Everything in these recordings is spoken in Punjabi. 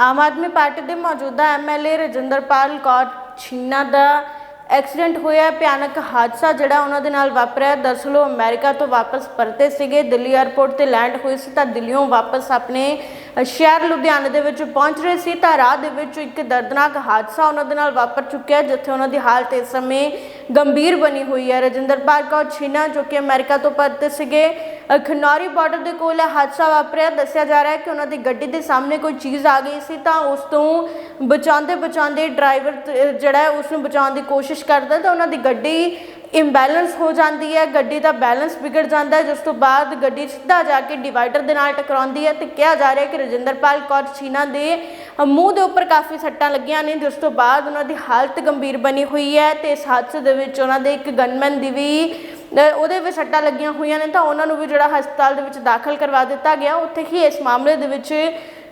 ਆਮ ਆਦਮੀ ਪਾਰਟੀ ਦੇ ਮੌਜੂਦਾ ਐਮਐਲਏ ਰਜਿੰਦਰਪਾਲ ਕੌਰ ਛੀਨਾ ਦਾ ਐਕਸੀਡੈਂਟ ਹੋਇਆ। ਭਿਆਨਕ ਹਾਦਸਾ ਜਿਹੜਾ ਉਹਨਾਂ ਦੇ ਨਾਲ ਵਾਪਰਿਆ। ਦਰਅਸਲ ਉਹ ਅਮਰੀਕਾ ਤੋਂ ਵਾਪਸ ਪਰਤੇ ਸੀਗੇ। ਦਿੱਲੀ 에ਅਰਪੋਰਟ ਤੇ ਲੈਂਡ ਹੋਏ ਸੀ ਤਾਂ ਦਿੱਲੀੋਂ ਵਾਪਸ ਆਪਣੇ ਸ਼ਹਿਰ ਲੁਧਿਆਣੇ ਦੇ ਵਿੱਚ ਪਹੁੰਚ ਰਹੇ ਸੀ। ਤਾਂ ਰਾਹ ਦੇ ਵਿੱਚ ਇੱਕ ਦਰਦਨਾਕ ਹਾਦਸਾ ਉਹਨਾਂ ਦੇ ਨਾਲ ਵਾਪਰ ਚੁੱਕਿਆ, ਜਿੱਥੇ ਉਹਨਾਂ ਦੀ ਹਾਲਤ ਇਸ ਸਮੇਂ ਗੰਭੀਰ ਬਣੀ ਹੋਈ ਹੈ। ਰਜਿੰਦਰਪਾਲ ਕੌਰ ਛੀਨਾ ਜੋ ਕਿ ਅਮਰੀਕਾ ਤੋਂ ਪਰਤੇ ਸੀਗੇ। ਖਨੌਰੀ ਬਾਰਡਰ ਦੇ ਕੋਲ ਇਹ ਹਾਦਸਾ ਵਾਪਰਿਆ। ਦੱਸਿਆ ਜਾ ਰਿਹਾ ਹੈ ਕਿ ਉਹਨਾਂ ਦੀ ਗੱਡੀ ਦੇ ਸਾਹਮਣੇ ਕੋਈ ਚੀਜ਼ ਆ ਗਈ ਸੀ ਤਾਂ ਉਸ ਤੋਂ ਬਚਾਉਂਦੇ ਬਚਾਉਂਦੇ ਡਰਾਈਵਰ ਜਿਹੜਾ ਹੈ ਉਸ ਨੂੰ ਬਚਾਉਣ ਦੀ ਕੋਸ਼ਿਸ਼ ਕਰਦਾ ਤਾਂ ਉਹਨਾਂ ਦੀ ਗੱਡੀ ਇੰਬੈਲੈਂਸ ਹੋ ਜਾਂਦੀ ਹੈ। ਗੱਡੀ ਦਾ ਬੈਲੈਂਸ ਵਿਗੜ ਜਾਂਦਾ ਹੈ, ਜਿਸ ਤੋਂ ਬਾਅਦ ਗੱਡੀ ਸਿੱਧਾ ਜਾ ਕੇ ਡਿਵਾਈਡਰ ਦੇ ਨਾਲ ਟਕਰਾਉਂਦੀ ਹੈ ਤੇ ਕਿਹਾ ਜਾ ਰਿਹਾ ਕਿ ਰਜਿੰਦਰਪਾਲ ਕੌਰ ਛੀਨਾ ਦੇ ਮੂੰਹ ਦੇ ਉੱਪਰ ਕਾਫੀ ਸੱਟਾਂ ਲੱਗੀਆਂ ਨੇ, ਜਿਸ ਤੋਂ ਬਾਅਦ ਉਹਨਾਂ ਦੀ ਹਾਲਤ ਗੰਭੀਰ ਬਣੀ ਹੋਈ ਹੈ ਤੇ ਇਸ ਹਾਦਸੇ ਦੇ ਵਿੱਚ ਉਹਨਾਂ ਦੇ ਇੱਕ ਗਨਮੈਨ ਦੀ ਵੀ ਉਹਦੇ ਵਿੱਚ ਸੱਟਾਂ ਲੱਗੀਆਂ ਹੋਈਆਂ ਨੇ ਤਾਂ ਉਹਨਾਂ ਨੂੰ ਵੀ ਜਿਹੜਾ ਹਸਪਤਾਲ ਦੇ ਵਿੱਚ ਦਾਖਲ ਕਰਵਾ ਦਿੱਤਾ ਗਿਆ। ਉੱਥੇ ਹੀ ਇਸ ਮਾਮਲੇ ਦੇ ਵਿੱਚ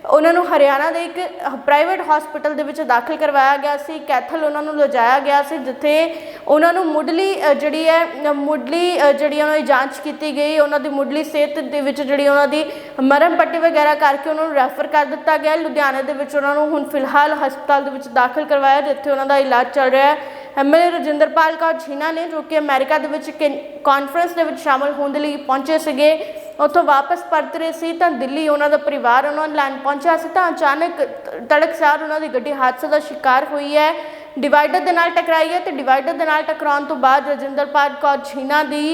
ਉਹਨਾਂ ਨੂੰ ਹਰਿਆਣਾ ਦੇ ਇੱਕ ਪ੍ਰਾਈਵੇਟ ਹਸਪੀਟਲ ਦੇ ਵਿੱਚ ਦਾਖਲ ਕਰਵਾਇਆ ਗਿਆ ਸੀ। ਕੈਥਲ ਉਹਨਾਂ ਨੂੰ ਲਿਜਾਇਆ ਗਿਆ ਸੀ, ਜਿੱਥੇ ਉਹਨਾਂ ਨੂੰ ਮੁੱਢਲੀ ਜਿਹੜੀ ਹੈ ਮੁੱਢਲੀ ਜਿਹੜੀ ਉਹਨਾਂ ਦੀ ਜਾਂਚ ਕੀਤੀ ਗਈ। ਉਹਨਾਂ ਦੀ ਮੁੱਢਲੀ ਸਿਹਤ ਦੇ ਵਿੱਚ ਜਿਹੜੀ ਉਹਨਾਂ ਦੀ ਮਰਮ ਪੱਟੀ ਵਗੈਰਾ ਕਰਕੇ ਉਹਨਾਂ ਨੂੰ ਰੈਫਰ ਕਰ ਦਿੱਤਾ ਗਿਆ। ਲੁਧਿਆਣੇ ਦੇ ਵਿੱਚ ਉਹਨਾਂ ਨੂੰ ਹੁਣ ਫਿਲਹਾਲ ਹਸਪਤਾਲ ਦੇ ਵਿੱਚ ਦਾਖਲ ਕਰਵਾਇਆ, ਜਿੱਥੇ ਉਹਨਾਂ ਦਾ ਇਲਾਜ ਚੱਲ ਰਿਹਾ ਹੈ। ਐਮਐਲਏ ਰਜਿੰਦਰਪਾਲ ਕੌਰ ਝੀਨਾ ਨੇ ਜੋ ਕਿ ਅਮਰੀਕਾ ਦੇ ਵਿੱਚ ਕਾਨਫਰੰਸ ਦੇ ਵਿੱਚ ਸ਼ਾਮਲ ਹੋਣ ਦੇ ਲਈ ਪਹੁੰਚੇ ਸੀਗੇ, ਉੱਥੋਂ ਵਾਪਸ ਪਰਤ ਰਹੇ ਸੀ ਤਾਂ ਦਿੱਲੀ ਉਹਨਾਂ ਦਾ ਪਰਿਵਾਰ ਉਹਨਾਂ ਨੂੰ ਲੈਣ ਪਹੁੰਚਿਆ ਸੀ ਤਾਂ ਅਚਾਨਕ ਤ- ਤੜਕਸਾਰ ਉਹਨਾਂ ਦੀ ਗੱਡੀ ਹਾਦਸੇ ਦਾ ਸ਼ਿਕਾਰ ਹੋਈ ਹੈ। ਡਿਵਾਈਡਰ ਦੇ ਨਾਲ ਟਕਰਾਈ ਹੈ ਤੇ ਡਿਵਾਈਡਰ ਦੇ ਨਾਲ ਟਕਰਾਉਣ ਤੋਂ ਬਾਅਦ ਰਜਿੰਦਰਪਾਲ ਕੌਰ ਝੀਨਾ ਦੀ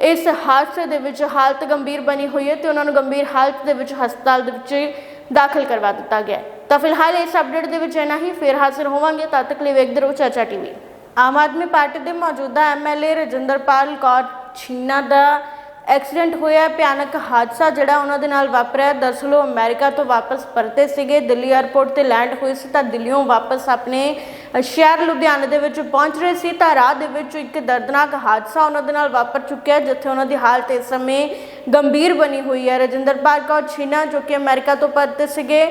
ਇਸ ਹਾਦਸੇ ਦੇ ਵਿੱਚ ਹਾਲਤ ਗੰਭੀਰ ਬਣੀ ਹੋਈ ਹੈ ਤੇ ਉਹਨਾਂ ਨੂੰ ਗੰਭੀਰ ਹਾਲਤ ਦੇ ਵਿੱਚ ਹਸਪਤਾਲ ਦੇ ਵਿੱਚ ਦਾਖਲ ਕਰਵਾ ਦਿੱਤਾ ਗਿਆ ਤਾਂ ਫਿਲਹਾਲ ਇਸ ਅਪਡੇਟ ਦੇ ਵਿੱਚ ਇੰਨਾ ਹੀ, ਫੇਰ ਹਾਜ਼ਰ ਹੋਵਾਂਗੇ, ਤਦ ਤੱਕ ਲਈ ਵੇਖਦੇ ਰਹੋ ਚਾਚਾ ਟੀਵੀ। ਆਮ ਆਦਮੀ ਪਾਰਟੀ ਦੇ ਮੌਜੂਦਾ ਐਮਐਲਏ ਰਜਿੰਦਰਪਾਲ ਕੌਰ ਛੀਨਾ ਦਾ ਐਕਸੀਡੈਂਟ ਹੋਇਆ। ਭਿਆਨਕ ਹਾਦਸਾ ਜਿਹੜਾ ਉਹਨਾਂ ਦੇ ਨਾਲ ਵਾਪਰਿਆ। ਦਰਅਸਲ ਉਹ ਅਮਰੀਕਾ ਤੋਂ ਵਾਪਸ ਪਰਤੇ ਸੀਗੇ। ਦਿੱਲੀ 에ਅਰਪੋਰਟ ਤੇ ਲੈਂਡ ਹੋਏ ਸੀ ਤਾਂ ਦਿੱਲੀੋਂ ਵਾਪਸ ਆਪਣੇ ਸ਼ਹਿਰ ਲੁਧਿਆਣੇ ਦੇ ਵਿੱਚ ਪਹੁੰਚ ਰਹੇ ਸੀ। ਤਾਂ ਰਾਹ ਦੇ ਵਿੱਚ ਇੱਕ ਦਰਦਨਾਕ ਹਾਦਸਾ ਉਹਨਾਂ ਦੇ ਨਾਲ ਵਾਪਰ ਚੁੱਕਿਆ ਜਿੱਥੇ ਉਹਨਾਂ ਦੀ ਹਾਲਤ ਇਸ ਸਮੇਂ ਗੰਭੀਰ ਬਣੀ ਹੋਈ ਹੈ। ਰਜਿੰਦਰਪਾਲ ਕੌਰ ਛੀਨਾ ਜੋ ਕਿ ਅਮਰੀਕਾ ਤੋਂ ਪਰਤੇ ਸੀਗੇ।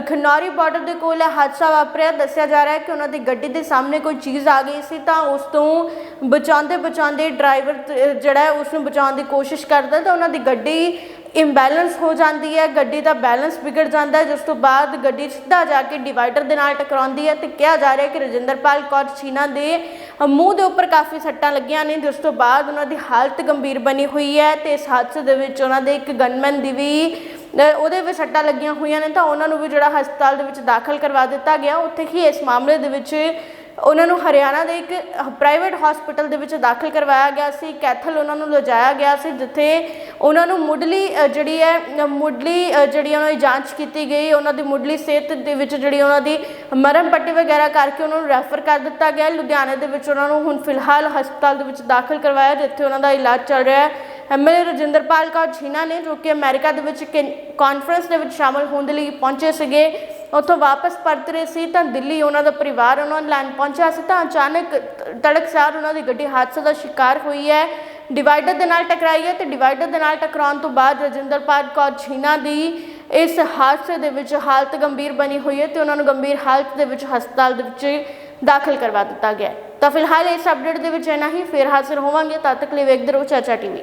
ਖਨੌਰੀ ਬਾਰਡਰ ਦੇ ਕੋਲ ਹਾਦਸਾ ਵਾਪਰਿਆ। ਦੱਸਿਆ ਜਾ ਰਿਹਾ ਹੈ ਕਿ ਉਹਨਾਂ ਦੀ ਗੱਡੀ ਦੇ ਸਾਹਮਣੇ ਕੋਈ ਚੀਜ਼ ਆ ਗਈ ਸੀ ਤਾਂ ਉਸ ਤੋਂ ਬਚਾਉਂਦੇ ਬਚਾਉਂਦੇ ਡਰਾਈਵਰ ਜਿਹੜਾ ਹੈ ਉਸ ਨੂੰ ਬਚਾਉਣ ਦੀ ਕੋਸ਼ਿਸ਼ ਕਰਦਾ ਤਾਂ ਉਹਨਾਂ ਦੀ ਗੱਡੀ ਇੰਬੈਲੈਂਸ ਹੋ ਜਾਂਦੀ ਹੈ। ਗੱਡੀ ਦਾ ਬੈਲੈਂਸ ਵਿਗੜ ਜਾਂਦਾ ਹੈ, ਜਿਸ ਤੋਂ ਬਾਅਦ ਗੱਡੀ ਸਿੱਧਾ ਜਾ ਕੇ ਡਿਵਾਈਡਰ ਦੇ ਨਾਲ ਟਕਰਾਉਂਦੀ ਹੈ ਤੇ ਕਿਹਾ ਜਾ ਰਿਹਾ ਹੈ ਕਿ ਰਜਿੰਦਰਪਾਲ ਕੌਰ ਛੀਨਾ ਦੇ ਮੂੰਹ ਦੇ ਉੱਪਰ ਕਾਫੀ ਸੱਟਾਂ ਲੱਗੀਆਂ ਨੇ, ਜਿਸ ਤੋਂ ਬਾਅਦ ਉਹਨਾਂ ਦੀ ਹਾਲਤ ਗੰਭੀਰ ਬਣੀ ਹੋਈ ਹੈ ਤੇ ਇਸ ਹਾਦਸੇ ਦੇ ਵਿੱਚ ਉਹਨਾਂ ਦੇ ਇੱਕ ਗਨਮੈਨ ਦੀ ਵੀ ਉਹਦੇ ਵਿੱਚ ਸੱਟਾਂ ਲੱਗੀਆਂ ਹੋਈਆਂ ਨੇ ਤਾਂ ਉਹਨਾਂ ਨੂੰ ਵੀ ਜਿਹੜਾ ਹਸਪਤਾਲ ਦੇ ਵਿੱਚ ਦਾਖਲ ਕਰਵਾ ਦਿੱਤਾ ਗਿਆ। ਉੱਥੇ ਹੀ ਇਸ ਮਾਮਲੇ ਦੇ ਵਿੱਚ ਉਹਨਾਂ ਨੂੰ ਹਰਿਆਣਾ ਦੇ ਇੱਕ ਪ੍ਰਾਈਵੇਟ ਹਸਪੀਟਲ ਦੇ ਵਿੱਚ ਦਾਖਲ ਕਰਵਾਇਆ ਗਿਆ ਸੀ। ਕੈਥਲ ਉਹਨਾਂ ਨੂੰ ਲਿਜਾਇਆ ਗਿਆ ਸੀ, ਜਿੱਥੇ ਉਹਨਾਂ ਨੂੰ ਮੁੱਢਲੀ ਜਿਹੜੀ ਹੈ ਮੁੱਢਲੀ ਜਿਹੜੀ ਉਹਨਾਂ ਦੀ ਜਾਂਚ ਕੀਤੀ ਗਈ। ਉਹਨਾਂ ਦੀ ਮੁੱਢਲੀ ਸਿਹਤ ਦੇ ਵਿੱਚ ਜਿਹੜੀ ਉਹਨਾਂ ਦੀ ਮਰਮ ਪੱਟੀ ਵਗੈਰਾ ਕਰਕੇ ਉਹਨਾਂ ਨੂੰ ਰੈਫਰ ਕਰ ਦਿੱਤਾ ਗਿਆ। ਲੁਧਿਆਣੇ ਦੇ ਵਿੱਚ ਉਹਨਾਂ ਨੂੰ ਹੁਣ ਫਿਲਹਾਲ ਹਸਪਤਾਲ ਦੇ ਵਿੱਚ ਦਾਖਲ ਕਰਵਾਇਆ, ਜਿੱਥੇ ਉਹਨਾਂ ਦਾ ਇਲਾਜ ਚੱਲ ਰਿਹਾ ਹੈ। ਐਮਐਲਏ ਰਜਿੰਦਰਪਾਲ ਕੌਰ ਛੀਨਾ ਨੇ ਜੋ ਕਿ ਅਮਰੀਕਾ ਦੇ ਵਿੱਚ ਕਾਨਫਰੰਸ ਦੇ ਵਿੱਚ ਸ਼ਾਮਲ ਹੋਣ ਦੇ ਲਈ ਪਹੁੰਚੇ ਸੀਗੇ, ਉੱਥੋਂ ਵਾਪਸ ਪਰਤ ਰਹੇ ਸੀ ਤਾਂ ਦਿੱਲੀ ਉਹਨਾਂ ਦਾ ਪਰਿਵਾਰ ਉਹਨਾਂ ਨੂੰ ਲੈਣ ਪਹੁੰਚਿਆ ਸੀ ਤਾਂ ਅਚਾਨਕ ਤ- ਤੜਕਸਾਰ ਉਹਨਾਂ ਦੀ ਗੱਡੀ ਹਾਦਸੇ ਦਾ ਸ਼ਿਕਾਰ ਹੋਈ ਹੈ। ਡਿਵਾਈਡਰ ਦੇ ਨਾਲ ਟਕਰਾਈ ਹੈ ਤੇ ਡਿਵਾਈਡਰ ਦੇ ਨਾਲ ਟਕਰਾਉਣ ਤੋਂ ਬਾਅਦ ਰਜਿੰਦਰਪਾਲ ਕੌਰ ਛੀਨਾ ਦੀ ਇਸ ਹਾਦਸੇ ਦੇ ਵਿੱਚ ਹਾਲਤ ਗੰਭੀਰ ਬਣੀ ਹੋਈ ਹੈ ਤੇ ਉਹਨਾਂ ਨੂੰ ਗੰਭੀਰ ਹਾਲਤ ਦੇ ਵਿੱਚ ਹਸਪਤਾਲ ਦੇ ਵਿੱਚ ਦਾਖਲ ਕਰਵਾ ਦਿੱਤਾ ਗਿਆ ਤਾਂ ਫਿਲਹਾਲ ਇਸ ਅਪਡੇਟ ਦੇ ਵਿੱਚ ਇੰਨਾ ਹੀ, ਫੇਰ ਹਾਜ਼ਰ ਹੋਵਾਂਗੇ। ਤਦ ਤੱਕ ਲਈ ਵੇਖਦੇ ਰਹੋ ਚਾਚਾ ਟੀਵੀ।